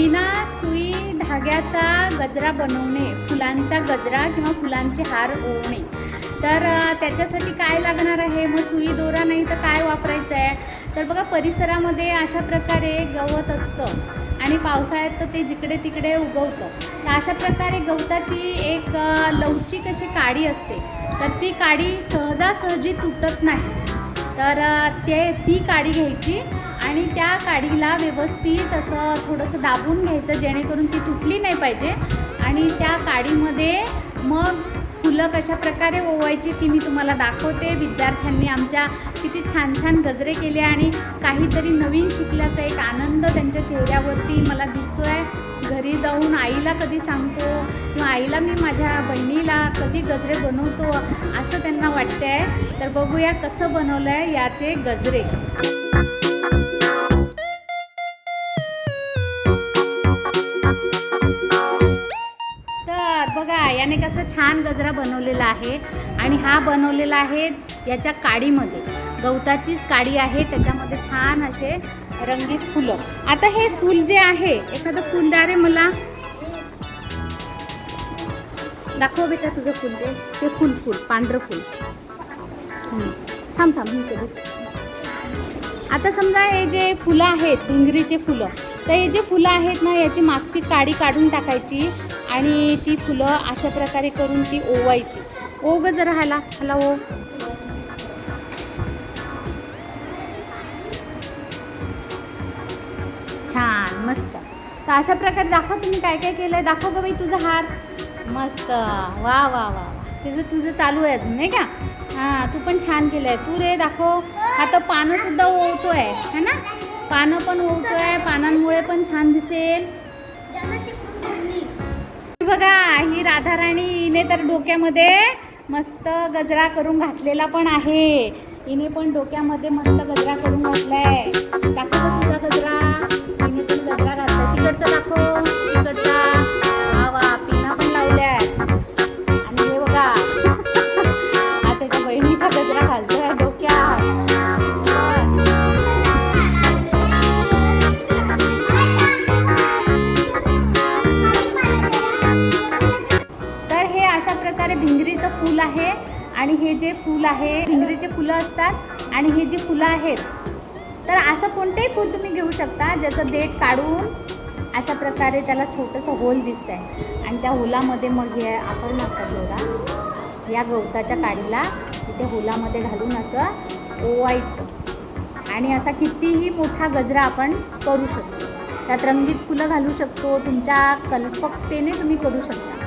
बिना सुई धाग्याचा गजरा बनवणे फुलांचा गजरा किंवा फुलांचे हार ओवणे. तर त्याच्यासाठी काय लागणार आहे? मग सुई दोरा नाही तर काय वापरायचं आहे तर बघा परिसरामध्ये अशा प्रकारे गवत असतं आणि पावसाळ्यात तर ते जिकडे तिकडे उगवतं. तर अशा प्रकारे गवताची एक लवचिक अशी काडी असते. तर ती काडी सहजासहजी तुटत नाही. तर ते ती काडी घ्यायची. आणि त्या काडीला व्यवस्थित असं थोडंसं दाबून घ्यायचं जेणेकरून ती तुटली नाही पाहिजे. आणि त्या काडीमध्ये मग फुलं कशा प्रकारे ओवायची ती मी तुम्हाला दाखवते. विद्यार्थ्यांनी आमच्या किती छान छान गजरे केले आणि काहीतरी नवीन शिकल्याचा एक आनंद त्यांच्या चेहऱ्यावरती मला दिसतो आहे घरी जाऊन आईला कधी सांगतो किंवा आईला मी माझ्या बहिणीला कधी गजरे बनवतो असं त्यांना वाटतं आहे तर बघूया कसं बनवलं आहे याचे गजरे. याने कसं छान गजरा बनवलेला आहे आणि हा बनवलेला आहे याच्या काडीमध्ये. गवताचीच काडी आहे त्याच्यामध्ये छान असे रंगीत फुलं. आता हे फूल जे आहे एखादं फुलदारे मला. दाखव बेटा तुझं फूल दे. ते फुल फुल पांढरं फुल. थांब थांब मी आता समजा हे जे फुलं आहेत डुंगरीचे फुलं तर हे जे फुलं आहेत ना याची मागची काडी काढून टाकायची. आणि ती फुलं अशा प्रकारे करून ती ओवायची. ओ ग जरा हला ह्याला ओ. छान मस्त. तर अशा प्रकारे दाखव तुम्ही काय काय केलं दाखव ग बाई तुझा हार. मस्त. वा वा वा वा. तुझं तुझं चालू आहे अजून नाही का? हां तू पण छान केलं आहे तू रे दाखव. आता पानंसुद्धा ओवतो आहे है ना? पानं पण ओवतो आहे पानांमुळे पण छान दिसेल. बघा ही राधाराणी हिने तर डोक्यामध्ये मस्त गजरा करून घातलेला पण आहे. हिने पण डोक्यामध्ये मस्त गजरा करून घातलाय. दाखव गं तुझा भिंगरीचं फूल आहे आणि हे जे फूल आहे भिंगरीचे फुलं असतात आणि हे जी फुलं आहेत तर असं कोणतेही फूल तुम्ही घेऊ शकता ज्याचं देठ काढून अशा प्रकारे त्याला छोटंसं होल दिसतं आहे आणि त्या होलामध्ये मग हे आपण असं बघा या गवताच्या काडीला इथे होलामध्ये घालून असं ओवायचं. आणि असा कितीही मोठा गजरा आपण करू शकतो. त्यात रंगीत फुलं घालू शकतो तुमच्या कल्पकतेने तुम्ही करू शकता.